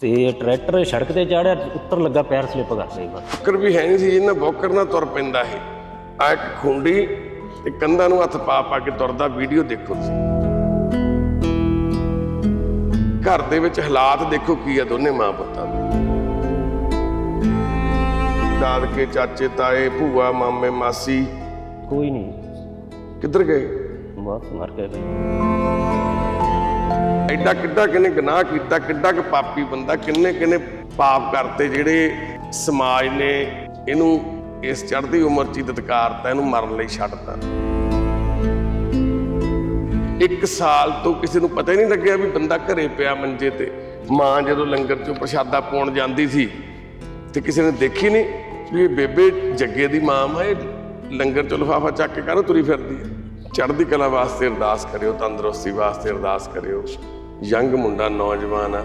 ਤੇ ਟਰੈਕਟਰ ਸੜਕ ਤੇ ਚਾੜਿਆ ਉੱਤਰ ਲੱਗਾ ਪੈਰ ਸਲਿੱਪ ਕਰ ਗਈ ਬਸ। ਬੋਕਰ ਵੀ ਹੈ ਨਹੀਂ ਸੀ ਇਹਨਾਂ ਬੋਕਰ ਨਾਲ ਤੁਰ ਪੈਂਦਾ ਇਹ। ਆ ਇੱਕ ਖੁੰਡੀ ਤੇ ਕੰਧਾਂ ਨੂੰ ਹੱਥ ਪਾ ਪਾ ਕੇ ਤੁਰਦਾ ਵੀਡੀਓ ਦੇਖੋ ਤੁਸੀਂ। ਘਰ ਦੇ ਵਿੱਚ ਹਾਲਾਤ ਦੇਖੋ ਕੀ ਆ ਦੋਨੇ ਮਾਂ ਪੁੱਤਾਂ ਦੇ। ਦਾਦਕੇ ਚਾਚੇ ਤਾਏ ਭੂਆ ਮਾਮੇ ਮਾਸੀ। ਕੋਈ ਨਹੀਂ। ਕਿੱਧਰ ਗਏ? ਬਸ ਮਰ ਗਏ। ਐਡਾ ਕਿੱਡਾ ਕਿਨੇ ਗੁਨਾਹ ਕੀਤਾ, ਕਿੱਡਾ ਕਿ ਪਾਪੀ ਬੰਦਾ, ਕਿੰਨੇ ਕਿੰਨੇ ਪਾਪ ਕਰਤੇ ਜਿਹੜੇ ਸਮਾਜ ਨੇ ਇਹਨੂੰ ਇਸ ਚੜ੍ਹਦੀ ਉਮਰ 'ਚ ਹੀ ਇਹਨੂੰ ਮਰਨ ਲਈ ਛੱਡਤਾ ਇੱਕ ਸਾਲ ਤੋਂ ਕਿਸੇ ਨੂੰ ਪਤਾ ਹੀ ਨਹੀਂ ਲੱਗਿਆ ਵੀ ਬੰਦਾ ਘਰੇ ਪਿਆ ਮੰਜੇ ਤੇ। ਮਾਂ ਜਦੋਂ ਲੰਗਰ 'ਚੋਂ ਪ੍ਰਸ਼ਾਦਾ ਪਾਉਣ ਜਾਂਦੀ ਸੀ ਤੇ ਕਿਸੇ ਨੇ ਦੇਖੀ ਨਹੀਂ ਵੀ ਇਹ ਬੇਬੇ ਜੱਗੇ ਦੀ ਮਾਂ ਵਾ, ਇਹ ਲੰਗਰ 'ਚੋਂ ਲਿਫਾਫਾ ਚੱਕ ਕੇ ਕਾਹਨੂੰ ਤੁਰੀ ਫਿਰਦੀ ਹੈ? ਚੜ੍ਹਦੀ ਕਲਾ ਵਾਸਤੇ ਅਰਦਾਸ ਕਰਿਓ, ਤੰਦਰੁਸਤੀ ਵਾਸਤੇ ਅਰਦਾਸ ਕਰਿਓ। ਯੰਗ ਮੁੰਡਾ ਨੌਜਵਾਨ ਆ।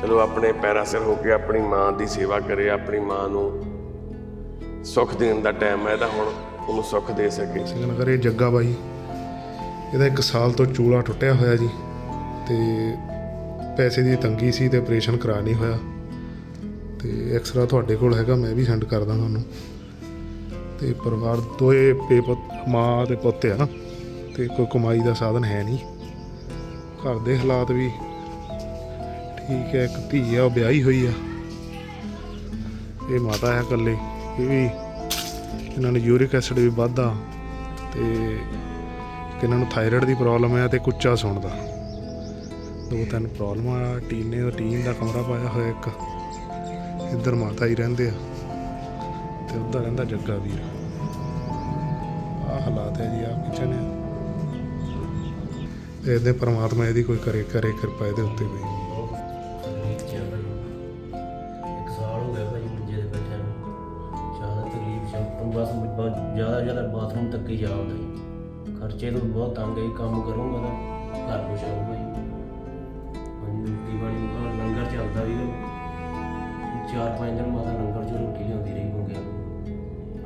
ਚਲੋ ਆਪਣੇ ਪੈਰਾਂ ਸਿਰ ਹੋ ਕੇ ਆਪਣੀ ਮਾਂ ਦੀ ਸੇਵਾ ਕਰੇ, ਆਪਣੀ ਮਾਂ ਨੂੰ ਸੁੱਖ ਦੇਣ ਦਾ ਟਾਈਮ ਹੈ ਇਹਦਾ ਹੁਣ ਉਹਨੂੰ ਸੁੱਖ ਦੇ ਸਕੇ। ਸਿੰਘ ਨਗਰ ਇਹ ਜੱਗਾ ਬਾਈ, ਇਹਦਾ ਇੱਕ ਸਾਲ ਤੋਂ ਚੂਲਾ ਟੁੱਟਿਆ ਹੋਇਆ ਜੀ ਤੇ ਪੈਸੇ ਦੀ ਤੰਗੀ ਸੀ ਤੇ ਆਪਰੇਸ਼ਨ ਕਰਾ ਨਹੀਂ ਹੋਇਆ। ਤੇ ਐਕਸਰਾ ਤੁਹਾਡੇ ਕੋਲ ਹੈਗਾ, ਮੈਂ ਵੀ ਸੈਂਡ ਕਰਦਾ ਤੁਹਾਨੂੰ। ਤੇ ਪਰਿਵਾਰ ਦੋਏ ਪੇ ਮਾਂ ਤੇ ਪੁੱਤ ਆ ਨਾ, ਤੇ ਕੋਈ ਕਮਾਈ ਦਾ ਸਾਧਨ ਹੈ ਨਹੀਂ। ਘਰ ਦੇ ਹਾਲਾਤ ਵੀ ਠੀਕ ਹੈ, ਇੱਕ ਧੀ ਆ, ਉਹ ਵਿਆਹੀ ਹੋਈ ਆ। ਇਹ ਮਾਤਾ ਹੈ ਇਕੱਲੇ, ਇਹ ਵੀ ਇਹਨਾਂ ਨੂੰ ਯੂਰਿਕ ਐਸਿਡ ਵੀ ਵੱਧਦਾ ਤੇ ਇਹਨਾਂ ਨੂੰ ਥਾਇਰਾਇਡ ਦੀ ਪ੍ਰੋਬਲਮ ਹੈ ਤੇ ਕੁੱਚਾ ਸੁਣਦਾ। ਦੋ ਤਿੰਨ ਪ੍ਰੋਬਲਮਾਂ ਆ, ਟੀਨੇ ਦਾ, ਟੀਨ ਦਾ ਕਮਰਾ ਪਾਇਆ ਹੋਇਆ ਇੱਕ। ਇੱਧਰ ਮਾਤਾ ਹੀ ਰਹਿੰਦੇ ਆ ਤੇ ਉੱਧਰ ਰਹਿੰਦਾ ਜੱਗਾ ਵੀਰ। ਆ ਹਾਲਾਤ ਹੈ ਜੀ ਆ ਕਿਚਨ ਹੈ ਇਹਦੇ ਪਰਮਾਤਮਾ ਇਹਦੀ ਕੋਈ ਕਰੇ ਕਰੇ ਕਿਰਪਾ ਇਹਦੇ ਉੱਤੇ ਕੋਈ ਇੱਕ ਸਾਲ ਹੋ ਗਿਆ ਭਾਈ ਮੰਜੇ ਦੇ ਬੈਠਿਆਂ ਨੂੰ। ਜ਼ਿਆਦਾ ਤਕਲੀਫ ਸ਼ੰਪੂ ਬਸ ਬ- ਜ਼ਿਆਦਾ ਜ਼ਿਆਦਾ ਬਾਥਰੂਮ ਤੱਕ ਹੀ ਜਾ ਹੁੰਦਾ ਜੀ। ਖਰਚੇ ਤੋਂ ਬਹੁਤ ਤੰਗ ਹੈ ਜੀ, ਕੰਮ ਕਰੂੰਗਾ ਤਾਂ ਘਰ ਕੁਛ ਆਊਗਾ ਜੀ। ਹਾਂਜੀ ਰੋਟੀ ਪਾਣੀ ਦਾ ਲੰਗਰ ਚੱਲਦਾ ਵੀ ਚਾਰ ਪੰਜ ਦਿਨ ਮਾਤਾ ਲੰਗਰ ਚ ਰੋਟੀ ਲਿਆਉਂਦੀ ਰਹੀ ਹੋ ਗਿਆ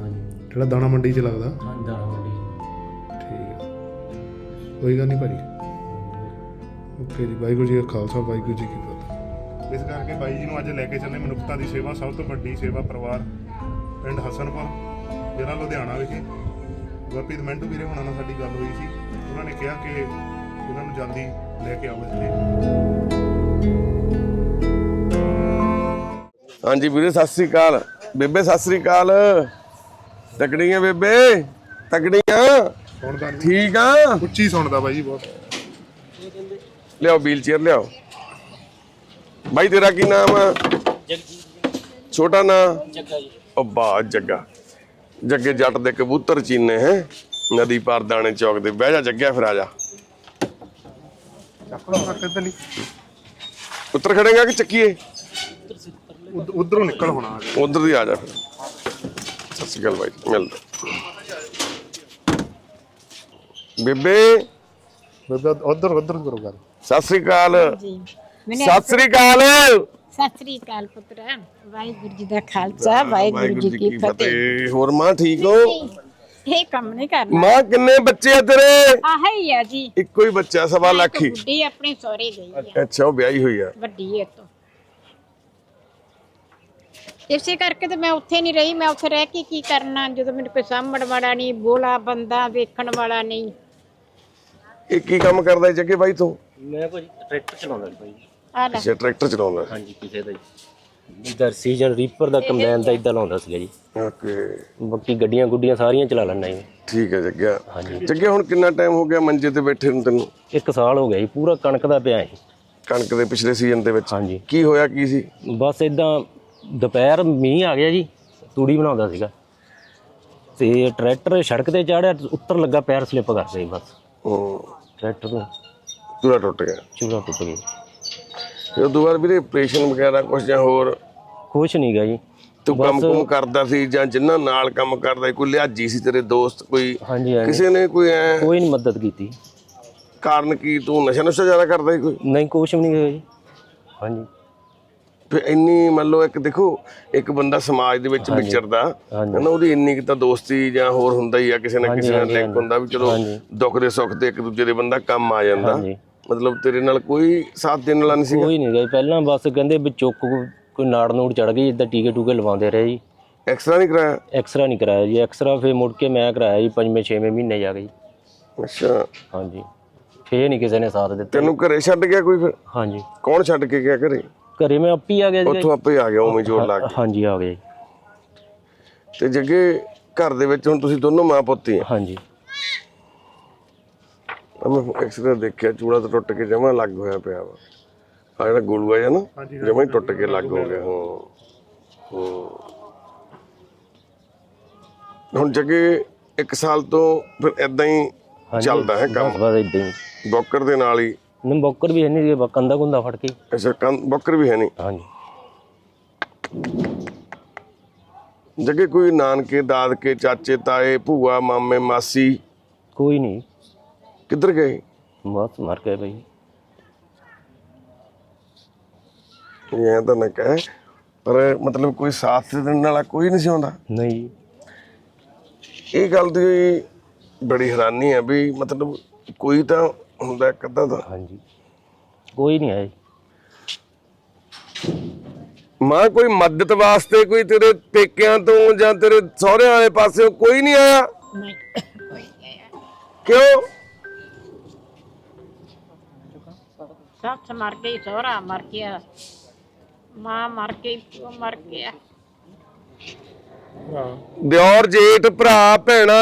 ਹਾਂਜੀ। ਜਿਹੜਾ ਦਾਣਾ ਮੰਡੀ 'ਚ ਲੱਗਦਾ? ਹਾਂ ਦਾਣਾ ਮੰਡੀ। ਠੀਕ ਹੈ ਕੋਈ ਗੱਲ ਨਹੀਂ ਭਾਜੀ। ਓਕੇ ਜੀ ਵਾਹਿਗੁਰੂ ਜੀ ਕਾ ਖਾਲਸਾ ਵਾਹਿਗੁਰੂ ਜੀ ਕੀ ਫਤਿਹ। ਇਸ ਕਰਕੇ ਬਾਈ ਜੀ ਨੂੰ ਅੱਜ ਲੈ ਕੇ ਚੱਲੇ ਮਨੁੱਖਤਾ ਦੀ ਸੇਵਾ ਸਭ ਤੋਂ ਵੱਡੀ ਸੇਵਾ ਪਰਿਵਾਰ ਪਿੰਡ ਹਸਨਪੁਰ ਜ਼ਿਲ੍ਹਾ ਲੁਧਿਆਣਾ ਵਿਖੇ। ਗੁਰਪ੍ਰੀਤ ਮਿੰਟੂ ਵੀਰੇ ਹੁਣਾਂ ਨਾਲ ਸਾਡੀ ਗੱਲ ਹੋਈ ਸੀ। ਉਹਨਾਂ ਨੇ ਕਿਹਾ ਕਿ ਇਹਨਾਂ ਨੂੰ ਜਲਦੀ ਲੈ ਕੇ ਆਓ ਇੱਥੇ। ਹਾਂਜੀ ਵੀਰੇ ਸਤਿ ਸ੍ਰੀ ਅਕਾਲ। ਬੇਬੇ ਸਤਿ ਸ੍ਰੀ ਅਕਾਲ। ਤਕੜੀਆਂ ਬੇਬੇ ਤਕੜੀਆਂ। ਸੁਣਦਾ ਠੀਕ ਆ? ਉੱਚੀ ਸੁਣਦਾ ਬਾਈ ਜੀ ਬਹੁਤ। ਲਿਆਓ ਵੀਲ ਚੇਅਰ ਲਿਆਓ। ਬਾਈ ਤੇਰਾ ਕੀ ਨਾਮ ਆ? ਛੋਟਾ ਨਾਂ? ਜੱਗਾ ਜੀ ਉਹ ਬਾ ਜੱਗਾ। ਜੱਗੇ ਜੱਟ ਦੇ ਕਬੂਤਰ ਚੀਨੇ ਹੈ? ਨਦੀ ਪਾਰ ਦਾਣੇ ਚੌਕ ਦੇ ਬਹਿ ਜਾ ਜੱਗਿਆ ਫਿਰ ਆ ਜਾ। ਉੱਤਰ ਖੜੇਗਾ ਕਿ ਚੱਕੀਏ? ਉਧਰੋਂ ਨਿਕਲ ਹੋਣਾ ਉਧਰ ਦੀ ਆ ਜਾ ਫਿਰ। ਸਤਿ ਸ਼੍ਰੀ ਅਕਾਲ ਬਾਈ ਮਿਲਦੇ। ਬੇਬੇ ਉਧਰ ਉਧਰ ਕਰੋ ਗੱਲ। ਸਤਿ ਸ਼੍ਰੀ ਅਕਾਲ। ਜੀ ਮੈਨੇ ਸਤਿ ਸ਼੍ਰੀ ਅਕਾਲ। ਸਤਿ ਸ੍ਰੀ ਅਕਾਲ ਪੁੱਤਰਾ। ਵਾਹਿਗੁਰੂ ਜੀ ਦਾ ਖਾਲਸਾ ਵਾਹਿਗੁਰੂ ਜੀ ਕੀ ਫਤਿਹ। ਹੋਰ ਮਾਂ ਠੀਕ ਹੋ? ਇਹ ਕੰਮ ਨਹੀਂ ਕਰਨਾ। ਮਾਂ ਕਿੰਨੇ ਬੱਚੇ ਆ ਤੇਰੇ? ਆਹ ਹੀ ਆ ਜੀ। ਇੱਕੋ ਹੀ ਬੱਚਾ ਸਵਾ ਲੱਖ ਹੀ। ਬੁੱਢੀ ਆਪਣੇ ਸਹੁਰੇ ਗਈ ਆ। ਅੱਛਾ ਉਹ ਵਿਆਹੀ ਹੋਈ ਆ। ਵੱਡੀ ਹੈ ਤੋਂ ਇਸੇ ਕਰਕੇ ਤੇ ਮੈਂ ਉੱਥੇ ਨਹੀਂ ਰਹੀ। ਮੈਂ ਉੱਥੇ ਰਹਿ ਕੇ ਕੀ ਕਰਨਾ? ਜਦੋਂ ਮੈਨੂੰ ਕੋਈ ਸਾਂਭਣ ਵਾਲਾ ਨਹੀਂ ਬੋਲਾ ਬੰਦਾ ਵੇਖਣ ਵਾਲਾ ਨਹੀਂ। ਇਹ ਕੀ ਕੰਮ ਕਰਦਾ ਹੈ ਜੱਗੇ ਬਾਈ ਤੂੰ? ਮੈਂ ਭਾਜੀ ਟਰੈਕਟਰ ਚਲਾਉਂਦਾ ਸੀ ਭਾਈ ਆ ਲੈ। ਅੱਛਾ ਟਰੈਕਟਰ ਚਲਾਉਂਦਾ ਹਾਂਜੀ ਕਿਸੇ ਦਾ ਜੀ। ਇਧਰ ਸੀਜ਼ਨ ਰੀਪਰ ਦਾ ਕੰਬਾਈਨ ਦਾ ਇਦਾਂ ਲਾਉਂਦਾ ਸੀਗਾ ਜੀ। ਓਕੇ। ਬਾਕੀ ਗੱਡੀਆਂ ਗੁੱਡੀਆਂ ਸਾਰੀਆਂ ਚਲਾ ਲੈਣਾ ਜੀ ਠੀਕ ਹੈ ਜੱਗਿਆ ਹਾਂਜੀ। ਜੱਗੇ ਹੁਣ ਕਿੰਨਾ ਟਾਈਮ ਹੋ ਗਿਆ ਮੰਜੇ ਤੇ ਬੈਠੇ ਨੂੰ ਤੈਨੂੰ? ਇੱਕ ਸਾਲ ਹੋ ਗਿਆ ਜੀ ਪੂਰਾ ਕਣਕ ਦਾ ਪਿਆ ਜੀ। ਕਣਕ ਦੇ ਪਿਛਲੇ ਸੀਜ਼ਨ ਦੇ ਵਿੱਚ? ਹਾਂਜੀ। ਕੀ ਹੋਇਆ ਕੀ ਸੀ? ਬਸ ਇਦਾਂ ਦੁਪਹਿਰ ਮੀਂਹ ਆ ਗਿਆ ਜੀ ਤੂੜੀ ਬਣਾਉਂਦਾ ਸੀਗਾ। ਤੇ ਟਰੈਕਟਰ ਸੜਕ ਤੇ ਚਾੜਿਆ ਉੱਤਰ ਲੱਗਾ ਪੈਰ ਸਲਿੱਪ ਕਰ ਗਈ ਬਸ। ਹੂੰ। ਟਰੈਕਟਰ ਤੋਂ ਚੂੜਾ ਟੁੱਟ ਗਿਆ। ਚੂੜਾ ਟੁੱਟ ਗਿਆ। ਫਿਰ ਉਦੋਂ ਬਾਅਦ ਵੀਰੇ ਆਪਰੇਸ਼ਨ ਵਗੈਰਾ ਕੁਝ ਜਾਂ ਹੋਰ? ਕੁਛ ਨਹੀਂ ਗਾ ਜੀ। ਤੂੰ ਕੰਮ ਕੁਮ ਕਰਦਾ ਸੀ ਜਾਂ ਜਿੰਨਾ ਨਾਲ ਕੰਮ ਕਰਦਾ ਕੋਈ ਲਿਆਜੀ ਸੀ ਤੇਰੇ ਦੋਸਤ ਕੋਈ ਕਿਸੇ ਨੇ ਕੋਈ ਐ ਕੋਈ ਨਹੀਂ ਮਦਦ ਕੀਤੀ। ਕਾਰਨ ਕੀ ਤੂੰ ਨਸ਼ਾ ਨੁਸ਼ਾ ਜ਼ਿਆਦਾ ਕਰਦਾ ਸੀ ਕੋਈ? ਨਹੀਂ ਵੀ ਨਹੀਂ ਹੋਇਆ ਜੀ। ਹਾਂਜੀ। ਫਿਰ ਇੰਨੀ ਮੰਨ ਲਓ ਇੱਕ ਦੇਖੋ ਇੱਕ ਬੰਦਾ ਸਮਾਜ ਦੇ ਵਿੱਚ ਵਿਚਰਦਾ। ਹਨਾ ਉਹਦੀ ਇੰਨੀ ਕੁ ਤਾਂ ਦੋਸਤੀ ਜਾਂ ਹੋਰ ਹੁੰਦਾ ਹੀ ਆ ਕਿਸੇ ਨਾ ਕਿਸੇ ਨਾਲ ਲਿੰਕ ਹੁੰਦਾ ਵੀ ਚਲੋ। ਦੁੱਖ ਦੇ ਸੁੱਖ ਤੇ ਇੱਕ ਦੂਜੇ ਦੇ ਬੰਦਾ ਕੰਮ ਆ ਜਾਂਦਾ। ਹਾਂਜੀ। ਮਤਲਬ ਤੇਰੇ ਨਾਲ ਕੋਈ ਸਾਥ ਦੇਣ ਵਾਲਾ ਨਹੀਂ ਸੀ ਕੋਈ ਨਹੀਂ ਗਿਆ ਪਹਿਲਾਂ ਬਸ ਕਹਿੰਦੇ ਵੀ ਚੁੱਕ ਕੋ- ਕੋਈ ਨਾੜ ਨੂੜ ਚੜ ਗਈ ਇਦਾਂ ਟੀਕੇ ਟੂਕੇ ਲਵਾਉਂਦੇ ਰਹੇ ਜੀ। ਐਕਸਰਾ ਨਹੀਂ ਕਰਾਇਆ? ਐਕਸਰਾ ਨਹੀਂ ਕਰਾਇਆ ਜੀ। ਐਕਸਰਾ ਫੇਰ ਮੁੜ ਕੇ ਮੈਂ ਕਰਾਇਆ ਜੀ ਪੰਜਵੇਂ ਛੇਵੇਂ ਮਹੀਨੇ ਜਾ ਕੇ ਜੀ। ਅੱਛਾ। ਹਾਂਜੀ। ਫੇਰ ਨਹੀਂ ਕਿਸੇ ਨੇ ਸਾਥ ਦਿੱਤਾ। ਤੈਨੂੰ ਘਰੇ ਛੱਡ ਗਿਆ ਕੋਈ ਫਿਰ? ਹਾਂਜੀ। ਕੌਣ ਛੱਡ ਕੇ ਗਿਆ ਘਰੇ? ਘਰੇ ਮੈਂ ਆਪੀ ਆ ਗਿਆ ਜੀ। ਉੱਥੋਂ ਆਪੇ ਆ ਗਿਆ ਉਵੇਂ ਜੋਰ ਲਾ ਕੇ। ਹਾਂਜੀ ਆ ਗਿਆ ਜੀ। ਤੇ ਜੱਗੇ ਘਰ ਦੇ ਵਿੱਚ ਹੁਣ ਤੁਸੀਂ ਦੋਨੋਂ ਮਾਂ ਪੁੱਤ ਹੀ ਆ। ਹਾਂਜੀ। ਆਹ ਮੈਂ ਐਕਸਰੇ ਦੇਖਿਆ ਚੂੜਾ ਤਾਂ ਟੁੱਟ ਕੇ ਜਮਾ ਲੱਗ ਹੋਇਆ ਪਿਆ ਵਾ। ਆ ਜਿਹੜਾ ਗੋਲੂਆ ਜਿਹਾ ਨਾ ਜਮਾ ਹੀ ਟੁੱਟ ਕੇ ਲੱਗ ਹੋ ਗਿਆ। ਹਾਂ। ਹਾਂ। ਹੁਣ ਜੱਗੇ ਇੱਕ ਸਾਲ ਤੋਂ ਫਿਰ ਇਦਾਂ ਹੀ ਚੱਲਦਾ ਹੈ ਕੰਮ। ਬਸ ਇਦਾਂ ਹੀ। ਬੋਕਰ ਦੇ ਨਾਲ ਹੀ। ਨੰਬੋਕਰ ਵੀ ਹੈ ਨਹੀਂ ਜੀ ਕੰਦਾ ਕੁੰਦਾ ਫੜ ਕੇ। ਅੱਛਾ ਕੰਨ ਬੋਕਰ ਵੀ ਹੈ ਨਹੀਂ? ਹਾਂਜੀ। ਜੱਗੇ ਕੋਈ ਨਾਨਕੇ ਦਾਦਕੇ ਚਾਚੇ ਤਾਏ ਭੂਆ ਮਾਮੇ ਮਾਸੀ? ਕੋਈ ਨਹੀਂ। ਕਿੱਧਰ ਗਏ? ਬਸ ਮਰ ਗਏ ਬਈ। ਇਹ ਤਾਂ ਨਾ ਕਹੇ ਪਰ ਮਤਲਬ ਕੋਈ ਸਾਥ ਦੇਣ ਵਾਲਾ ਕੋਈ ਨਹੀਂ ਸੀ ਆਉਂਦਾ। ਨਹੀਂ। ਇਹ ਗੱਲ ਦੀ ਬੜੀ ਹੈਰਾਨੀ ਹੈ ਵੀ ਮਤਲਬ ਕੋਈ ਤਾਂ ਹੁੰਦਾ ਇੱਕ ਅੱਧਾ ਤਾਂ। ਹਾਂਜੀ। ਕੋਈ ਨਹੀਂ ਆਇਆ। ਮਾਂ ਕੋਈ ਮਦਦ ਵਾਸਤੇ ਕੋਈ ਤੇਰੇ ਪੇਕਿਆਂ ਤੋਂ ਜਾਂ ਤੇਰੇ ਸਹੁਰਿਆਂ ਵਾਲੇ ਪਾਸਿਓਂ ਕੋਈ ਨਹੀਂ ਆਇਆ? ਨਹੀਂ ਕੋਈ ਨਹੀਂ ਆਇਆ। ਕਿਉਂ? ਸੱਸ ਮਰ ਗਈ ਸਹੁਰਾ ਮਰ ਗਿਆ ਮਾਂ ਮਰ ਗਈ ਪਿਓ ਮਰ ਗਿਆ। ਦਿਓਰ ਜੇਠ ਭਰਾ ਭੈਣਾ?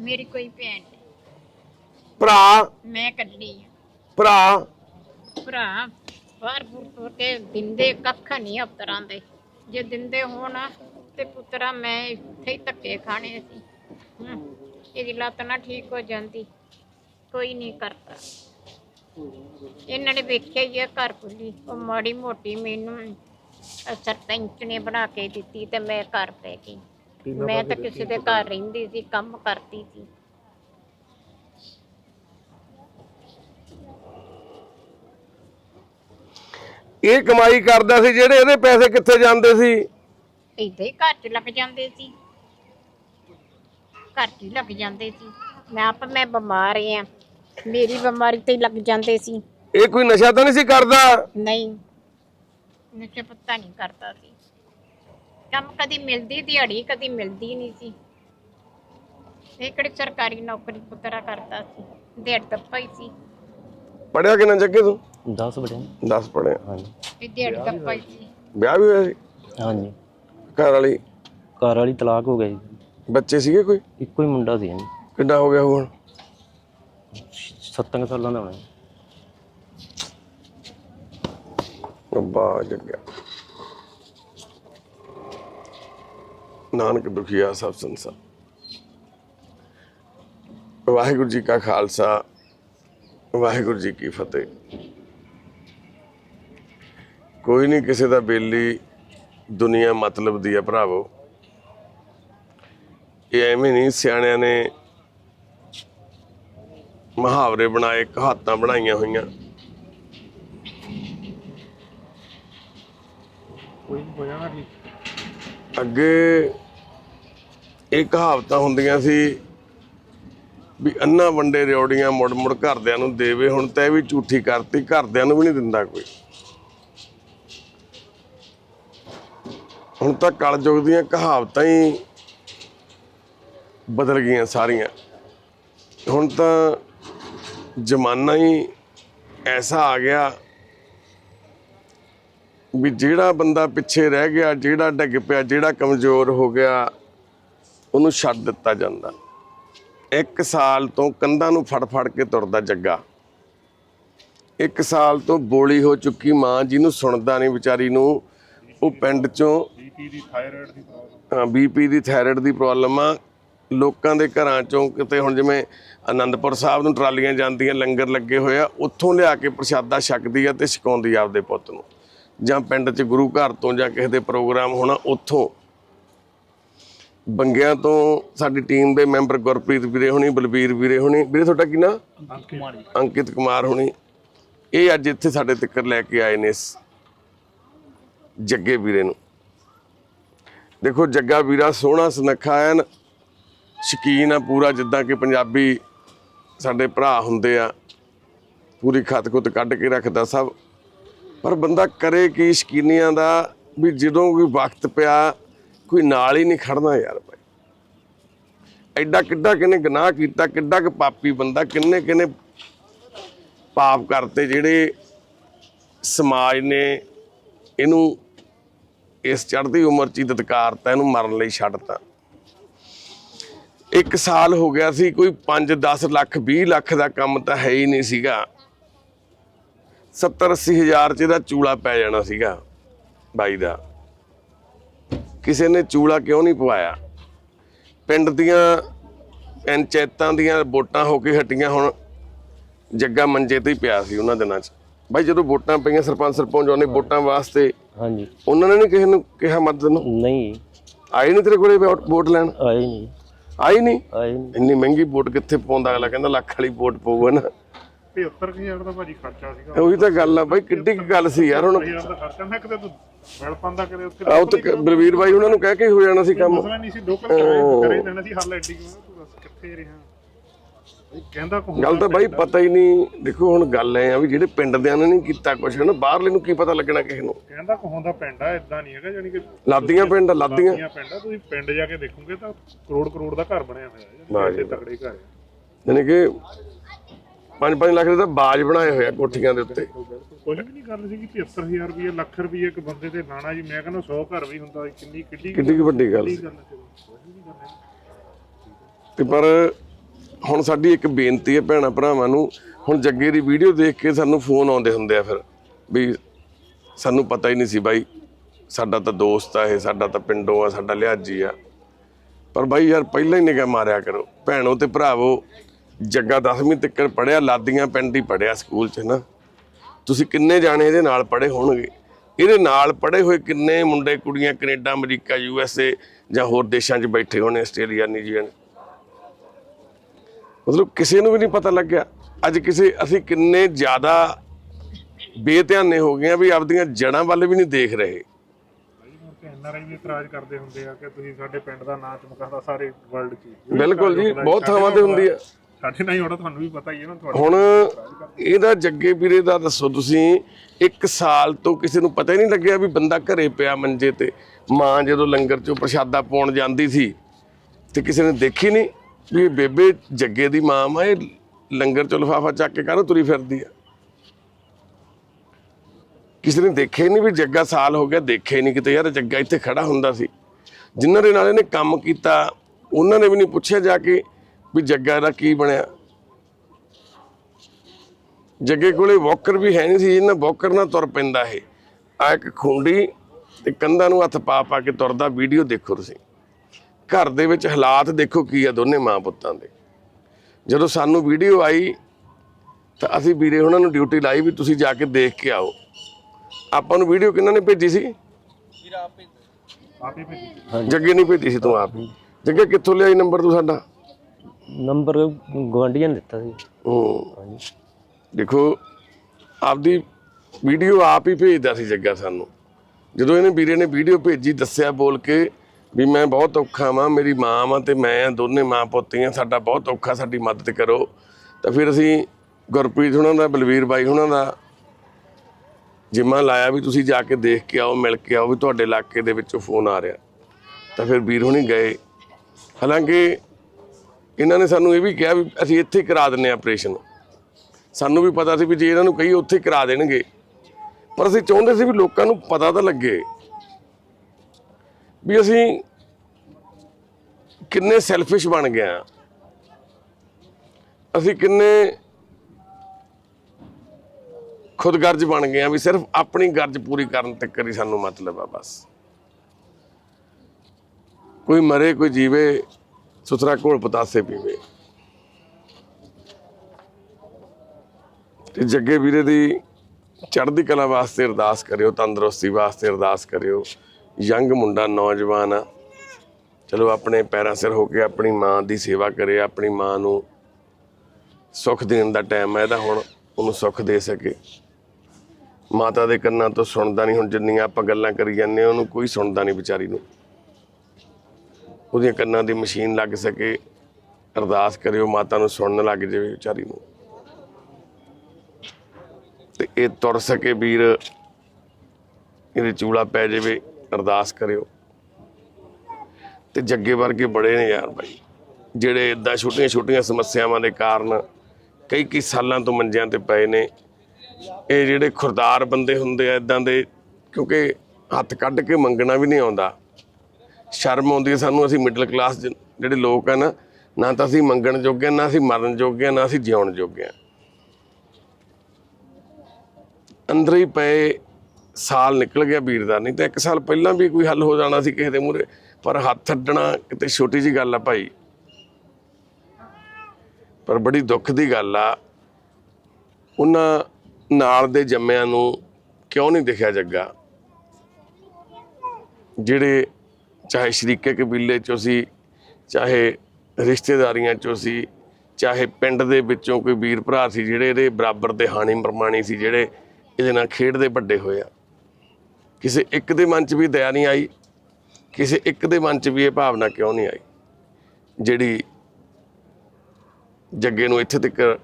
ਮੇਰੀ ਕੋਈ ਭੈਣ ਨਹੀਂ। ਭਰਾ? ਮੈਂ ਕੱਢੀ ਆ ਭਰਾ? ਭਰਾ ਬਾਹਰ ਬੁਰ ਕੇ ਦਿੰਦੇ ਕੱਖ ਨਹੀਂ ਅਫਤਰਾਂ ਦੇ। ਜੇ ਦਿੰਦੇ ਹੋਣ ਤੇ ਪੁੱਤਰਾ ਮੈਂ ਇੱਥੇ ਹੀ ਧੱਕੇ ਖਾਣੇ ਸੀ। ਹਮ, ਇਹਦੀ ਲੱਤ ਨਾ ਠੀਕ ਹੋ ਜਾਂਦੀ। ਕੋਈ ਨਹੀਂ ਕਰਦਾ। ਇਹਨਾਂ ਨੇ ਵੇਖਿਆ ਹੀ ਆ ਘਰ ਪੁੱਲੀ ਉਹ ਮਾੜੀ ਮੋਟੀ ਮੈਨੂੰ ਸਰਪੰਚ ਨੇ ਬਣਾ ਕੇ ਦਿੱਤੀ ਤੇ ਮੈਂ ਘਰ ਪੈ ਗਈ। ਮੈਂ ਤਾਂ ਕਿਸੇ ਦੇ ਘਰ ਰਹਿੰਦੀ ਸੀ ਕੰਮ ਕਰਦੀ ਸੀ। ਇਹ ਕਮਾਈ ਕਰਦਾ ਸੀ ਜਿਹੜੇ ਇਹਦੇ ਪੈਸੇ ਕਿੱਥੇ ਜਾਂਦੇ ਸੀ? ਏਦਾਂ ਹੀ ਘਰ 'ਚ ਲੱਗ ਜਾਂਦੇ ਸੀ। ਘਰ 'ਚ ਹੀ ਲੱਗ ਜਾਂਦੇ ਸੀ। ਮੈਂ ਆਪ ਮੈਂ ਬਿਮਾਰ ਆ। ਮੇਰੀ ਬਿਮਾਰੀ ਤੇ ਹੀ ਲੱਗ ਜਾਂਦੇ ਸੀ। ਇਹ ਕੋਈ ਨਸ਼ਾ ਤਾਂ ਨਹੀਂ ਸੀ ਕਰਦਾ? ਨਹੀਂ। ਨਸ਼ਾ ਪੱਤਾ ਨਹੀਂ ਕਰਦਾ ਸੀ। ਕੰਮ ਕਦੀ ਮਿਲਦੀ ਦਿਹਾੜੀ ਕਦੀ ਮਿਲਦੀ ਨਹੀਂ ਸੀ। ਇਹ ਕਿਹੜੀ ਸਰਕਾਰੀ ਨੌਕਰੀ ਪੁੱਤਰਾ ਕਰਦਾ ਸੀ। ਦਿਹਾੜੀ ਦੱਪਾ ਹੀ ਸੀ। ਪੜਿਆ ਕਿੰਨਾ ਜੱਗੇ ਤੂੰ? 10 ਬੜੇ 10 ਪੜਿਆ ਹਾਂਜੀ। ਇਹ ਦਿਹਾੜੀ ਦੱਪਾ ਹੀ ਸੀ। ਵਿਆਹ ਵੀ ਹੋਇਆ ਸੀ? ਹਾਂਜੀ। ਘਰ ਵਾਲੀ? ਘਰ ਵਾਲੀ ਤਲਾਕ ਹੋ ਗਈ ਬੱਚੇ ਸੀਗੇ ਕੋਈ? ਇੱਕੋ ਹੀ ਮੁੰਡਾ ਸੀ। ਜੀ ਕਿੱਡਾ ਹੋ ਗਿਆ ਹੁਣ? 7 ਸਾਲਾਂ ਦਾ ਹੋਣਾ। ਜੀ। ਜੱਗਿਆ ਨਾਨਕ ਦੁਖੀਆ ਸਭ ਸੰਸਾਰ। ਵਾਹਿਗੁਰੂ ਜੀ ਕਾ ਖਾਲਸਾ, ਵਾਹਿਗੁਰੂ ਜੀ ਕੀ ਫਤਿਹ। ਕੋਈ ਨਹੀਂ ਕਿਸੇ ਦਾ ਬੇਲੀ ਦੁਨੀਆ ਮਤਲਬ ਦੀ ਹੈ ਭਰਾਵੋ। ਇਹ ਐਵੇਂ ਨਹੀਂ ਸਿਆਣਿਆਂ ਨੇ ਮੁਹਾਵਰੇ ਬਣਾਏ ਕਹਾਤਾਂ ਬਣਾਈਆਂ ਹੋਈਆਂ। ਅੱਗੇ ਇਹ ਕਹਾਵਤਾਂ ਹੁੰਦੀਆਂ ਸੀ ਵੀ ਅੰਨਾ ਵੰਡੇ ਰਿਓੜੀਆਂ ਮੁੜ ਮੁੜ ਘਰਦਿਆਂ ਨੂੰ ਦੇਵੇ ਹੁਣ ਤਾਂ ਇਹ ਵੀ ਝੂਠੀ ਕਰਤੀ ਘਰਦਿਆਂ ਨੂੰ ਵੀ ਨਹੀਂ ਦਿੰਦਾ ਕੋਈ। ਹੁਣ ਤਾਂ ਕਲਯੁਗ ਦੀਆਂ ਕਹਾਵਤਾਂ ਹੀ ਬਦਲ ਗਈਆਂ ਸਾਰੀਆਂ। ਹੁਣ ਤਾਂ ਜ਼ਮਾਨਾ ਹੀ ਐਸਾ ਆ ਗਿਆ ਵੀ ਜਿਹੜਾ ਬੰਦਾ ਪਿੱਛੇ ਰਹਿ ਗਿਆ ਜਿਹੜਾ ਡਿੱਗ ਪਿਆ ਜਿਹੜਾ ਕਮਜ਼ੋਰ ਹੋ ਗਿਆ ਉਹਨੂੰ ਛੱਡ ਦਿੱਤਾ ਜਾਂਦਾ। ਇੱਕ ਸਾਲ ਤੋਂ ਕੰਧਾਂ ਨੂੰ ਫੜ ਫੜ ਕੇ ਤੁਰਦਾ ਜੱਗਾ। ਇੱਕ ਸਾਲ ਤੋਂ ਬੋਲੀ ਹੋ ਚੁੱਕੀ ਮਾਂ ਜਿਹਨੂੰ ਸੁਣਦਾ ਨਹੀਂ ਵਿਚਾਰੀ ਨੂੰ ਉਹ ਪਿੰਡ ਚੋਂ ਬੀਪੀ ਦੀ ਥਾਇਰਾਇਡ ਦੀ ਪ੍ਰੋਬਲਮ ਹਾਂ ਬੀਪੀ ਦੀ ਥਾਇਰਾਇਡ ਦੀ ਪ੍ਰੋਬਲਮ ਆ। ਲੋਕਾਂ ਦੇ ਘਰਾਂ ਚੋਂ ਕਿਤੇ ਹੁਣ ਜਿਵੇਂ ਆਨੰਦਪੁਰ ਸਾਹਿਬ ਨੂੰ ਟਰਾਲੀਆਂ ਜਾਂਦੀਆਂ ਲੰਗਰ ਲੱਗੇ ਹੋਏ ਆ ਉੱਥੋਂ ਲਿਆ ਕੇ ਪ੍ਰਸ਼ਾਦਾ ਛਕਦੀ ਆ ਤੇ ਛਕਾਉਂਦੀ ਆ ਆਪਦੇ ਪੁੱਤ ਨੂੰ। ਜਾਂ ਪਿੰਡ 'ਚ ਗੁਰੂ ਘਰ ਤੋਂ ਜਾਂ ਕਿਸੇ ਦੇ ਪ੍ਰੋਗਰਾਮ ਹੋਣਾ ਉੱਥੋਂ। ਬੰਗਿਆਂ ਤੋਂ ਸਾਡੀ ਟੀਮ ਦੇ ਮੈਂਬਰ ਗੁਰਪ੍ਰੀਤ ਵੀਰੇ ਹੁਣੀ ਬਲਬੀਰ ਵੀਰੇ ਹੁਣੀ। ਵੀਰੇ ਤੁਹਾਡਾ ਕੀ ਨਾਂ? ਅੰਕਿਤ ਕੁਮਾਰ ਹੁਣੀ। ਇਹ ਅੱਜ ਇੱਥੇ ਸਾਡੇ ਤੱਕ ਲੈ ਕੇ ਆਏ ਨੇ ਇਸ ਜੱਗੇ ਵੀਰੇ ਨੂੰ। ਦੇਖੋ ਜੱਗਾ ਵੀਰਾ ਸੋਹਣਾ ਸੁਨੱਖਾ ਐਨ ਸ਼ਕੀਨ ਆ ਪੂਰਾ, ਜਿੱਦਾਂ ਕਿ ਪੰਜਾਬੀ ਸਾਡੇ ਭਰਾ ਹੁੰਦੇ ਆ। ਪੂਰੀ ਖਤ-ਖੁਤ ਕੱਢ ਕੇ ਰੱਖਦਾ ਸਭ। ਪਰ ਬੰਦਾ ਕਰੇ ਕੀ ਸ਼ਕੀਨੀਆਂ ਦਾ, ਵੀ ਜਦੋਂ ਕੋਈ ਵਕਤ ਪਿਆ, ਕੋਈ ਨਾਲ ਹੀ ਨਹੀਂ ਖੜਨਾ ਯਾਰ ਭਾਈ। ਐਡਾ ਕਿੱਡਾ ਕਿਨੇ ਗੁਨਾਹ ਕੀਤਾ, ਕਿੱਡਾ ਕੁ ਪਾਪੀ ਬੰਦਾ, ਕਿੰਨੇ ਕਿੰਨੇ ਪਾਪ ਕਰਤੇ ਜਿਹੜੇ ਸਮਾਜ ਨੇ ਇਹਨੂੰ ਇਸ ਚੜ੍ਹਦੀ ਉਮਰ ਚ ਹੀ ਦਤਕਾਰਤਾ ਇਹਨੂੰ ਮਰਨ ਲਈ ਛੱਡਤਾ ਇੱਕ ਸਾਲ ਹੋ ਗਿਆ ਸੀ ਕੋਈ 5 10 ਲੱਖ 20 ਲੱਖ ਦਾ ਕੰਮ ਤਾਂ ਹੈ ਹੀ ਨਹੀਂ ਸੀਗਾ। 70 80 ਹਜ਼ਾਰ ਚ ਇਹਦਾ ਚੂਲਾ ਪੈ ਜਾਣਾ ਸੀਗਾ ਬਾਈ ਦਾ। ਕਿਸੇ ਨੇ ਚੂਲਾ ਕਿਉਂ ਨਹੀਂ ਪਵਾਇਆ? ਪਿੰਡ ਦੀਆਂ ਪੰਚਾਇਤਾਂ ਦੀਆਂ ਵੋਟਾਂ ਹੋ ਕੇ ਹਟੀਆਂ ਹੁਣ। ਜੱਗਾ ਮੰਜੇ ਤੇ ਹੀ ਪਿਆ ਸੀ ਉਹਨਾਂ ਦਿਨਾਂ 'ਚ। ਬਾਈ ਜਦੋਂ ਵੋਟਾਂ ਪਈਆਂ ਸਰਪੰਚ ਸਰਪੰਚ ਆਉਣੇ ਵੋਟਾਂ ਵਾਸਤੇ ਹਾਂਜੀ। ਉਹਨਾਂ ਨੇ ਨਹੀਂ ਕਿਸੇ ਨੂੰ ਕਿਹਾ ਮਦਦ ਨੂੰ? ਨਹੀਂ। ਆਏ ਨਹੀਂ ਤੇਰੇ ਕੋਲੇ ਵੋਟ ਲੈਣ? ਆਏ ਨਹੀਂ ਆਈ ਨਹੀਂ। ਆਏ ਨਹੀਂ। ਇੰਨੀ ਮਹਿੰਗੀ ਵੋਟ ਕਿੱਥੇ ਪਾਉਂਦਾ ਅਗਲਾ ਕਹਿੰਦਾ ਲੱਖ ਵਾਲੀ ਵੋਟ ਪਊਗਾ ਨਾ। 75000 ਦਾ ਭਾਜੀ ਖਰਚਾ ਸੀਗਾ। ਉਹੀ ਤਾਂ ਗੱਲ ਆ ਬਾਈ ਕਿੱਡੀ ਕੁ ਗੱਲ ਸੀ ਯਾਰ ਹੁਣ। 75000 ਦਾ ਖਰਚਾ? ਮੈਂ ਕਿਤੇ ਤੂੰ ਮਿਲ ਪਾਉਂਦਾ ਕਦੇ ਉੱਥੇ? ਆਉ ਤੇ ਬਲਵੀਰ ਬਾਈ ਉਹਨਾਂ ਨੂੰ ਕਹਿ ਕੇ ਹੀ ਹੋ ਜਾਣਾ ਸੀ ਕੰਮ। ਮਸਲਾ ਨਹੀਂ ਸੀ ਲੋਕਲ ਕਰੇ ਕਰੇ ਦੇਣਾ ਸੀ ਹੱਲ ਐਡੀ ਕਿਉਂ ਤੂੰ ਦੱਸ ਕਿੱਥੇ ਰਿਹਾ? ਕਹਿੰਦਾ ਕੋ ਗੱਲ ਤਾਂ ਬਾਈ ਪਤਾ ਹੀ ਨਹੀਂ ਦੇਖੋ ਹੁਣ ਗੱਲ ਐ ਆ ਵੀ ਜਿਹੜੇ ਪਿੰਡ ਦਿਆਂ ਨੇ ਨਹੀਂ ਕੀਤਾ ਕੁਛ ਨਾ ਬਾਹਰਲੇ ਨੂੰ ਕੀ ਪਤਾ ਲੱਗਣਾ ਕਿਸੇ ਨੂੰ? ਕਹਿੰਦਾ ਕੋ ਹੁੰਦਾ ਪਿੰਡ ਆ ਇਦਾਂ ਨਹੀਂ ਹੈਗਾ ਜਾਨੀ ਕਿ ਲਾਦੀਆਂ ਪਿੰਡ ਆ, ਲਾਦੀਆਂ। ਪਿੰਡ ਆ ਤੁਸੀਂ ਪਿੰਡ ਜਾ ਕੇ ਦੇਖੋਗੇ ਤਾਂ ਕਰੋੜ ਕਰੋੜ ਦਾ ਘਰ ਬਣਿਆ ਹੋਇਆ ਹੈ ਵਾਹ ਕਿ ਤਗੜੇ ਘਰ ਆ। ਯਾਨੀ ਕਿ 5-5 ਲੱਖ ਦੇ ਤਾਂ ਬਾਜ ਬਣਾਏ ਹੋਏ ਆ ਕੋਠੀਆਂ ਦੇ ਉੱਤੇ। ਕੁਝ ਵੀ ਨਹੀਂ ਗੱਲ ਸੀ ਕਿ 75000 ਰੁਪਏ ਲੱਖ ਰੁਪਏ ਇੱਕ ਬੰਦੇ ਤੇ ਲਾਣਾ ਜੀ ਮੈਂ ਕਹਿੰਦਾ 100 ਘਰ ਵੀ ਹੁੰਦਾ ਕਿੰਨੀ ਕਿੱਡੀ ਕਿੱਡੀ ਕੁ ਵੱਡੀ ਗੱਲ ਸੀ। ਨਹੀਂ ਗੱਲ ਹੈ। ਤੇ ਪਰ ਹੁਣ ਸਾਡੀ ਇੱਕ ਬੇਨਤੀ ਹੈ ਭੈਣਾ ਭਰਾਵਾਂ ਨੂੰ, ਹੁਣ ਜੱਗੇ ਦੀ ਵੀਡੀਓ ਦੇਖ ਕੇ ਸਾਨੂੰ ਫੋਨ ਆਉਂਦੇ ਹੁੰਦੇ ਆ ਫਿਰ, ਵੀ ਸਾਨੂੰ ਪਤਾ ਹੀ ਨਹੀਂ ਸੀ ਬਾਈ, ਸਾਡਾ ਤਾਂ ਦੋਸਤ ਆ ਇਹ, ਸਾਡਾ ਤਾਂ ਪਿੰਡੋਂ ਆ, ਸਾਡਾ ਲਿਹਾਜੀ ਆ। ਪਰ ਬਾਈ ਯਾਰ ਪਹਿਲਾਂ ਹੀ ਨਿਗਾ ਮਾਰਿਆ ਕਰੋ, ਭੈਣੋ ਤੇ ਭਰਾਵੋ, ਜੱਗਾ 10ਵੀਂ ਤੱਕ ਪੜਿਆ ਲਾਦੀਆਂ ਪਿੰਡ ਹੀ ਪੜਿਆ ਸਕੂਲ 'ਚ ਨਾ। ਤੁਸੀਂ ਕਿੰਨੇ ਜਾਣੇ ਇਹਦੇ ਨਾਲ ਪੜੇ ਹੋਣਗੇ? ਇਹਦੇ ਨਾਲ ਪੜੇ ਹੋਏ ਕਿੰਨੇ ਮੁੰਡੇ ਕੁੜੀਆਂ Canada, America, U S A ਜਾਂ ਹੋਰ ਦੇਸ਼ਾਂ 'ਚ ਬੈਠੇ ਹੋਣੇ, ਆਸਟ੍ਰੇਲੀਆ, ਨਿਊਜ਼ੀਲੈਂਡ? ਮਤਲਬ ਕਿਸੇ ਨੂੰ ਵੀ ਨਹੀਂ ਪਤਾ ਲੱਗਿਆ। ਅੱਜ ਕਿਸੇ ਅਸੀਂ ਕਿੰਨੇ ਜ਼ਿਆਦਾ ਬੇਧਿਆਨੇ ਹੋ ਗਏ ਆ ਵੀ ਆਪਦੀਆਂ ਜੜਾਂ ਵੱਲ ਵੀ ਨਹੀਂ ਦੇਖ ਰਹੇ। ਐਨਆਰਆਈ ਵੀ ਇਤਰਾਜ਼ ਕਰਦੇ ਹੁੰਦੇ ਆ ਕਿ ਤੁਸੀਂ ਸਾਡੇ ਪਿੰਡ ਦਾ ਨਾਂ ਚਮਕਾਉਂਦਾ ਸਾਰੇ ਵਰਲਡ 'ਚ। ਬਿਲਕੁਲ ਜੀ ਬਹੁਤ ਥਾਵਾਂ ਤੇ ਹੁੰਦੀ ਆ। ਸਾਡੇ ਨਾਲ ਹੀ ਹੋਣਾ ਤੁਹਾਨੂੰ ਵੀ ਪਤਾ ਹੀ ਹੈ ਨਾ ਤੁਹਾਡੇ ਹੁਣ ਇਹਦਾ ਜੱਗੇ ਵੀਰੇ ਦਾ ਦੱਸੋ ਤੁਸੀਂ ਇੱਕ ਸਾਲ ਤੋਂ ਕਿਸੇ ਨੂੰ ਪਤਾ ਹੀ ਨਹੀਂ ਲੱਗਿਆ ਵੀ ਬੰਦਾ ਘਰੇ ਪਿਆ ਮੰਜੇ ਤੇ। ਮਾਂ ਜਦੋਂ ਲੰਗਰ ਚੋਂ ਪ੍ਰਸ਼ਾਦਾ ਪਾਉਣ ਜਾਂਦੀ ਸੀ ਤੇ ਕਿਸੇ ਨੇ ਦੇਖੀ ਨਹੀਂ। ਇਹ ਬੇਬੇ ਜੱਗੇ ਦੀ ਮਾਂ ਆ ਇਹ ਲੰਗਰ ਚੋਂ ਲਿਫਾਫਾ ਚੱਕ ਕੇ ਕਾਹਨੂੰ ਤੁਰੀ ਫਿਰਦੀ ਆ? ਕਿਸੇ ਨੇ ਦੇਖਿਆ ਹੀ ਨਹੀਂ ਵੀ ਜੱਗਾ ਸਾਲ ਹੋ ਗਿਆ ਦੇਖਿਆ ਹੀ ਨਹੀਂ ਕਿਤੇ, ਯਾਰ ਜੱਗਾ ਇੱਥੇ ਖੜਾ ਹੁੰਦਾ ਸੀ। ਜਿਨ੍ਹਾਂ ਦੇ ਨਾਲ ਇਹਨੇ ਕੰਮ ਕੀਤਾ, ਉਹਨਾਂ ਨੇ ਵੀ ਨਹੀਂ ਪੁੱਛਿਆ ਜਾ ਕੇ ਵੀ ਜੱਗਾ ਦਾ ਕੀ ਬਣਿਆ। ਜੱਗੇ ਕੋਲੇ ਵੋਕਰ ਵੀ ਹੈ ਨਹੀਂ ਸੀ, ਇਹਨਾਂ ਵੋਕਰ ਨਾਲ ਤੁਰ ਪੈਂਦਾ ਇਹ। ਆ ਇੱਕ ਖੁੰਡੀ ਤੇ ਕੰਧਾਂ ਨੂੰ ਹੱਥ ਪਾ ਪਾ ਕੇ ਤੁਰਦਾ, ਵੀਡੀਓ ਦੇਖੋ ਤੁਸੀਂ। ਘਰ ਦੇ ਵਿੱਚ ਹਾਲਾਤ ਦੇਖੋ ਕੀ ਆ ਦੋਨੇ ਮਾਂ ਪੁੱਤਾਂ ਦੇ। ਜਦੋਂ ਸਾਨੂੰ ਵੀਡੀਓ ਆਈ ਤਾਂ ਅਸੀਂ ਵੀਰੇ ਉਹਨਾਂ ਨੂੰ ਡਿਊਟੀ ਲਾਈ ਵੀ ਤੁਸੀਂ ਜਾ ਕੇ ਦੇਖ ਕੇ ਆਓ। ਆਪਾਂ ਨੂੰ ਵੀਡੀਓ ਕਿਹਨਾਂ ਨੇ ਭੇਜੀ ਸੀ? ਆਪ ਹੀ ਭੇਜੀ। ਜੱਗੇ ਨਹੀਂ ਭੇਜੀ ਸੀ ਤੂੰ ਆਪ ਹੀ। ਜੱਗੇ ਕਿੱਥੋਂ ਲਿਆਈ ਨੰਬਰ ਤੂੰ ਸਾਡਾ? ਨੰਬਰ ਗਵਾਂਢੀਆਂ ਨੇ ਦਿੱਤਾ ਸੀ। ਹੂੰ। ਦੇਖੋ ਆਪਦੀ ਵੀਡੀਓ ਆਪ ਹੀ ਭੇਜਦਾ ਸੀ ਜੱਗਾ ਸਾਨੂੰ। ਜਦੋਂ ਇਹਨੇ ਵੀਰੇ ਨੇ ਵੀਡੀਓ ਭੇਜੀ ਦੱਸਿਆ ਬੋਲ ਕੇ ਵੀ ਮੈਂ ਬਹੁਤ ਔਖਾ ਵਾਂ, ਮੇਰੀ ਮਾਂ ਵਾਂ ਤੇ ਮੈਂ ਆ ਦੋਨੇ ਮਾਂ ਪੁੱਤੀਆਂ ਸਾਡਾ ਬਹੁਤ ਔਖਾ, ਸਾਡੀ ਮਦਦ ਕਰੋ। ਤਾਂ ਫਿਰ ਅਸੀਂ ਗੁਰਪ੍ਰੀਤ ਹੁਣਾਂ ਦਾ, ਬਲਵੀਰ ਬਾਈ ਹੁਣਾਂ ਦਾ ਜਿੰਮਾ ਲਾਇਆ ਵੀ ਤੁਸੀਂ ਜਾ ਕੇ ਦੇਖ ਕੇ ਆਓ, ਮਿਲ ਕੇ ਆਓ ਵੀ ਤੁਹਾਡੇ ਇਲਾਕੇ ਦੇ ਵਿੱਚੋਂ ਫੋਨ ਆ ਰਿਹਾ। ਤਾਂ ਫਿਰ ਵੀਰ ਹੁਣੀ ਗਏ। ਹਾਲਾਂਕਿ ਇਹਨਾਂ ਨੇ ਸਾਨੂੰ ਇਹ ਵੀ ਕਿਹਾ ਵੀ ਅਸੀਂ ਇੱਥੇ ਕਰਾ ਦਿੰਨੇ ਆ ਆਪਰੇਸ਼ਨ। ਸਾਨੂੰ ਵੀ ਪਤਾ ਸੀ ਵੀ ਜੇ ਇਹਨਾਂ ਨੂੰ ਕਹੀ ਉੱਥੇ ਕਰਾ ਦੇਣਗੇ। ਪਰ ਅਸੀਂ ਚਾਹੁੰਦੇ ਸੀ ਵੀ ਲੋਕਾਂ ਨੂੰ ਪਤਾ ਤਾਂ ਲੱਗੇ। ਵੀ ਅਸੀਂ ਕਿੰਨੇ ਸੈਲਫਿਸ਼ ਬਣ ਗਏ ਆ ਅਸੀਂ ਕਿੰਨੇ ਖੁਦਗਰਜ਼ ਬਣ ਗਏ ਆ ਵੀ ਸਿਰਫ ਆਪਣੀ ਗਰਜ਼ ਪੂਰੀ ਕਰਨ ਤੱਕ ਹੀ ਸਾਨੂੰ ਮਤਲਬ ਆ ਬਸ। ਕੋਈ ਮਰੇ, ਕੋਈ ਜੀਵੇ, ਸੁਥਰਾ ਘੋਲ ਪਤਾਸੇ ਪੀਵੇ। ਤੇ ਜੱਗੇ ਵੀਰੇ ਦੀ ਚੜ੍ਹਦੀ ਕਲਾ ਵਾਸਤੇ ਅਰਦਾਸ ਕਰਿਓ, ਤੰਦਰੁਸਤੀ ਵਾਸਤੇ ਅਰਦਾਸ ਕਰਿਓ। ਯੰਗ ਮੁੰਡਾ ਨੌਜਵਾਨ ਆ। ਚਲੋ ਆਪਣੇ ਪੈਰਾਂ ਸਿਰ ਹੋ ਕੇ ਆਪਣੀ ਮਾਂ ਦੀ ਸੇਵਾ ਕਰੇ ਆਪਣੀ ਮਾਂ ਨੂੰ ਸੁੱਖ ਦੇਣ ਦਾ ਟਾਈਮ ਹੈ ਇਹਦਾ ਹੁਣ ਉਹਨੂੰ ਸੁੱਖ ਦੇ ਸਕੇ। ਮਾਤਾ ਦੇ ਕੰਨਾਂ ਤੋਂ ਸੁਣਦਾ ਨਹੀਂ ਹੁਣ ਜਿੰਨੀਆਂ ਆਪਾਂ ਗੱਲਾਂ ਕਰੀ ਜਾਂਦੇ ਹਾਂ, ਉਹਨੂੰ ਕੋਈ ਸੁਣਦਾ ਨਹੀਂ ਵਿਚਾਰੀ ਨੂੰ। ਉਹਦੀਆਂ ਕੰਨਾਂ ਦੀ ਮਸ਼ੀਨ ਲੱਗ ਸਕੇ ਅਰਦਾਸ ਕਰਿਓ ਮਾਤਾ ਨੂੰ ਸੁਣਨ ਲੱਗ ਜਾਵੇ ਵਿਚਾਰੀ ਨੂੰ। ਤੇ ਇਹ ਤੁਰ ਸਕੇ ਵੀਰ ਇਹਦੇ ਚੂਲਾ ਪੈ ਜਾਵੇ। ਅਰਦਾਸ ਕਰਿਓ। ਤੇ ਜੱਗੇ ਵਰਗੇ ਬੜੇ ਨੇ ਯਾਰ ਬਾਈ ਜਿਹੜੇ ਇਦਾਂ ਛੋਟੀਆਂ ਛੋਟੀਆਂ ਸਮੱਸਿਆਵਾਂ ਦੇ ਕਾਰਨ ਕਈ ਕਈ ਸਾਲਾਂ ਤੋਂ ਮੰਜਿਆਂ ਤੇ ਪਏ ਨੇ। ਇਹ ਜਿਹੜੇ ਖੁਰਦਾਰ ਬੰਦੇ ਹੁੰਦੇ ਆ ਇਦਾਂ ਦੇ ਕਿਉਂਕਿ ਹੱਥ ਕੱਢ ਕੇ ਮੰਗਣਾ ਵੀ ਨਹੀਂ ਆਉਂਦਾ। ਸ਼ਰਮ ਆਉਂਦੀ ਹੈ ਸਾਨੂੰ ਅਸੀਂ ਮਿਡਲ ਕਲਾਸ ਜਿਹੜੇ ਲੋਕ ਆ ਨਾ ਨਾ ਤਾਂ ਅਸੀਂ ਮੰਗਣ ਜੋਗੇ ਨਾ ਅਸੀਂ ਮਰਨ ਜੋਗੇ ਆ, ਨਾ ਅਸੀਂ ਜਿਉਣ ਜੋਗੇ ਆ। ਅੰਦਰ ਹੀ ਪਏ ਸਾਲ ਨਿਕਲ ਗਿਆ ਵੀਰ ਦਾ, ਨਹੀਂ ਤਾਂ ਇੱਕ ਸਾਲ ਪਹਿਲਾਂ ਵੀ ਕੋਈ ਹੱਲ ਹੋ ਜਾਣਾ ਸੀ ਕਿਸੇ ਦੇ ਮੂਹਰੇ, ਪਰ ਹੱਥ ਅੱਡਣਾ ਕਿਤੇ ਛੋਟੀ ਜੀ ਗੱਲ ਆ ਭਾਈ। ਪਰ ਬੜੀ ਦੁੱਖ ਦੀ ਗੱਲ ਆ, ਉਹਨਾਂ ਨਾਲ ਦੇ ਜੰਮਿਆਂ ਨੂੰ ਕਿਉਂ ਨਹੀਂ ਦਿਖਿਆ ਜੱਗਾ? ਜਿਹੜੇ ਚਾਹੇ ਸ਼ਰੀਕੇ ਕਬੀਲੇ ਚੋਂ ਸੀ, ਚਾਹੇ ਰਿਸ਼ਤੇਦਾਰੀਆਂ ਚੋਂ ਸੀ, ਚਾਹੇ ਪਿੰਡ ਦੇ ਵਿੱਚੋਂ ਕੋਈ ਵੀਰ ਭਰਾ ਸੀ, ਜਿਹੜੇ ਇਹਦੇ ਬਰਾਬਰ ਦੇ ਹਾਣੀ ਮਰਮਾਣੀ ਸੀ, ਜਿਹੜੇ ਇਹਦੇ ਨਾਲ ਖੇਡਦੇ ਵੱਡੇ ਹੋਏ ਆ। ਕਿਸੇ ਇੱਕ ਦੇ ਮਨ 'ਚ ਵੀ ਦਇਆ ਨਹੀਂ ਆਈ ਕਿਸੇ ਇੱਕ ਦੇ ਮਨ 'ਚ ਵੀ ਇਹ ਭਾਵਨਾ ਕਿਉਂ ਨਹੀਂ ਆਈ? ਜਿਹੜੀ ਜੱਗੇ ਨੂੰ ਇੱਥੇ ਤੱਕ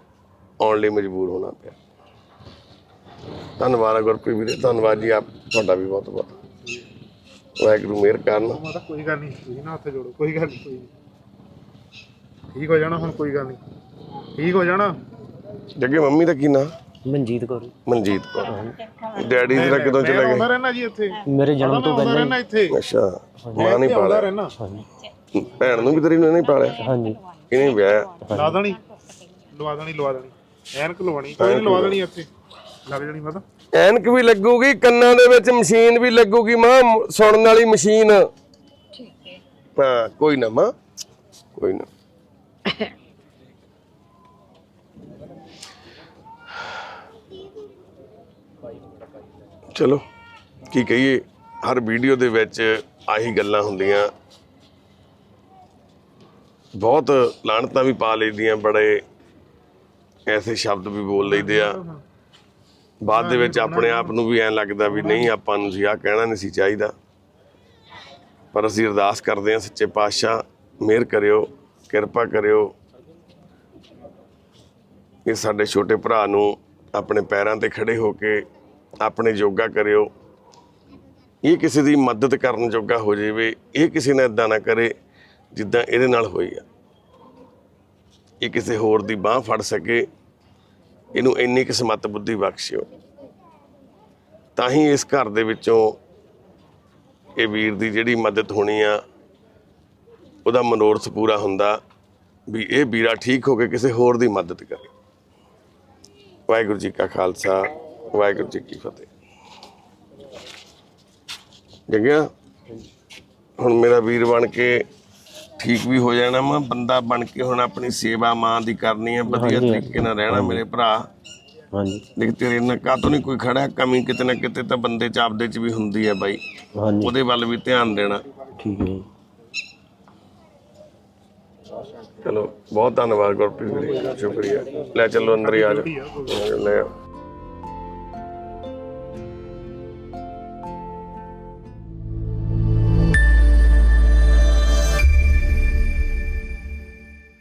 ਆਉਣ ਲਈ ਮਜਬੂਰ ਹੋਣਾ ਪਿਆ। ਧੰਨਵਾਦ ਗੁਰਪ੍ਰੀਤ ਵੀਰੇ ਧੰਨਵਾਦ ਜੀ ਆਪ ਤੁਹਾਡਾ ਵੀ ਬਹੁਤ ਬਹੁਤ। ਵਾਹਿਗੁਰੂ ਮਿਹਰ ਕਰਨ। ਮਾਤਾ ਕੋਈ ਗੱਲ ਨਹੀਂ ਤੁਸੀਂ ਨਾ ਹੱਥ ਜੋੜੋ ਕੋਈ ਗੱਲ ਨਹੀਂ ਕੋਈ ਨਹੀਂ। ਠੀਕ ਹੋ ਜਾਣਾ ਹੁਣ ਕੋਈ ਗੱਲ ਨਹੀਂ। ਠੀਕ ਹੋ ਜਾਣਾ। ਜੱਗੇ ਮੰਮੀ ਦਾ ਕੀ ਨਾਂ? ਮਨਜੀਤ ਕੌਰ। ਮਨਜੀਤ ਕੌਰ। ਡੈਡੀ ਦਾ ਕਿਦੋਂ ਮੈਂ ਚਲੇ ਆਉਂਦਾ ਗਏ ਰਹਿਣਾ ਜੀ ਇੱਥੇ। ਮੇਰੇ ਜਨਮ ਤੋਂ ਆਉਂਦਾ ਪਹਿਲਾਂ ਰਹਿਣਾ ਇੱਥੇ। ਅੱਛਾ ਮਾਂ ਨਹੀਂ ਆਉਂਦਾ ਪਾਲਿਆ? ਰਹਿਣਾ ਭੈਣ ਨੂੰ ਵੀ ਤੇਰੀ ਨੂੰ ਨਹੀਂ ਪਾਲਿਆ? ਹਾਂਜੀ। ਇਹਨੇ ਵਿਆਹ ਲਾ ਦੇਣੀ। ਲਵਾ ਦੇਣੀ ਲਵਾ ਦੇਣੀ। ਐਨਕ ਲਵਾਣੀ ਕੋਈ ਨਹੀਂ ਲਵਾ ਦੇਣੀ ਇੱਥੇ। ਲੱਗ ਜਾਣੀ ਮਾਤਾ ਐਨਕ ਵੀ ਲੱਗੂਗੀ ਕੰਨਾਂ ਦੇ ਵਿੱਚ ਮਸ਼ੀਨ ਵੀ ਲੱਗੂਗੀ ਮਾਂ ਸੁਣਨ ਵਾਲੀ ਮਸ਼ੀਨ। ਹਾਂ ਕੋਈ ਨਾ ਮਾਂ। ਕੋਈ ਨਾ। ਚਲੋ, ਕੀ ਕਹੀਏ, ਹਰ ਵੀਡੀਓ ਦੇ ਵਿੱਚ ਆਹੀ ਗੱਲਾਂ ਹੁੰਦੀਆਂ। ਬਹੁਤ ਲਾਣਤਾਂ ਵੀ ਪਾ ਲਈਦੀਆਂ, ਬੜੇ ਐਸੇ ਸ਼ਬਦ ਵੀ ਬੋਲ ਲਈਦੇ ਆ। ਬਾਅਦ ਦੇ ਵਿੱਚ ਆਪਣੇ ਆਪ ਨੂੰ ਵੀ ਐਂ ਲੱਗਦਾ ਵੀ ਨਹੀਂ, ਆਪਾਂ ਨੂੰ ਸੀ ਆ ਕਹਿਣਾ ਨਹੀਂ ਸੀ ਚਾਹੀਦਾ। ਪਰ ਅਸੀਂ ਅਰਦਾਸ ਕਰਦੇ ਹਾਂ, ਸੱਚੇ ਪਾਤਸ਼ਾਹ, ਮਿਹਰ ਕਰਿਓ, ਕਿਰਪਾ ਕਰਿਓ। ਇਹ ਸਾਡੇ ਛੋਟੇ ਭਰਾ ਨੂੰ ਆਪਣੇ ਪੈਰਾਂ ਤੇ ਖੜੇ ਹੋ ਕੇ ਆਪਣੇ ਯੋਗਾ ਕਰਿਓ। ਇਹ ਕਿਸੇ ਦੀ ਮਦਦ ਕਰਨ ਜੋਗਾ ਹੋ ਜਾਵੇ, ਇਹ ਕਿਸੇ ਨੇ ਇਦਾਂ ਨਾ ਕਰੇ ਜਿੱਦਾਂ ਇਹਦੇ ਨਾਲ ਹੋਈ ਆ। ਇਹ ਕਿਸੇ ਹੋਰ ਦੀ ਬਾਹ ਫੜ ਸਕੇ, ਇਹਨੂੰ ਇੰਨੀ ਕਿਸਮਤ ਬੁੱਧੀ ਬਖਸ਼ਿਓ। ਤਾਂ ਹੀ ਇਸ ਘਰ ਦੇ ਵਿੱਚੋਂ ਇਹ ਵੀਰ ਦੀ ਜਿਹੜੀ ਮਦਦ ਹੋਣੀ ਆ, ਉਹਦਾ ਮਨੋਰਥ ਪੂਰਾ ਹੁੰਦਾ ਵੀ ਇਹ ਵੀਰਾ ਠੀਕ ਹੋ ਕੇ ਕਿਸੇ ਹੋਰ ਦੀ ਮਦਦ ਕਰੇ। ਵਾਹਿਗੁਰੂ ਜੀ ਕਾ ਖਾਲਸਾ। ਵਾਹਿਗੁਰੂ ਜੀ ਕੀ ਫਤਿਹ। ਜਗਿਆ ਹੁਣ ਮੇਰਾ ਵੀਰ ਬਣ ਕੇ ਠੀਕ ਵੀ ਹੋ ਜਾਣਾ ਮੈਂ ਬੰਦਾ ਬਣ ਕੇ ਹੁਣ ਆਪਣੀ ਸੇਵਾ ਮਾਂ ਦੀ ਕਰਨੀ ਹੈ ਵਧੀਆ। ਤਰੀਕੇ ਨਾਲ ਰਹਿਣਾ ਮੇਰੇ ਭਰਾ। ਹਾਂਜੀ। ਦੇਖ ਤੇਰੇ ਨਾਲ ਕਾਹਤੋਂ ਨਹੀਂ ਕੋਈ ਖੜਾ ਕਮੀ ਕਿਤੇ ਨਾ ਕਿਤੇ ਤਾਂ ਬੰਦੇ ਚ ਆਪਦੇ ਚ ਵੀ ਹੁੰਦੀ ਹੈ ਬਾਈ। ਹਾਂਜੀ। ਉਹਦੇ ਵੱਲ ਵੀ ਧਿਆਨ ਦੇਣਾ। ਠੀਕ ਹੈ ਜੀ। ਚਲੋ ਬਹੁਤ ਧੰਨਵਾਦ ਗੁਰਪ੍ਰੀਤ ਵੀਰੇ ਸ਼ੁਕਰੀਆ। ਲੈ ਚੱਲੋ ਅੰਦਰ ਹੀ ਆ ਜਾਓ। ਲੈ।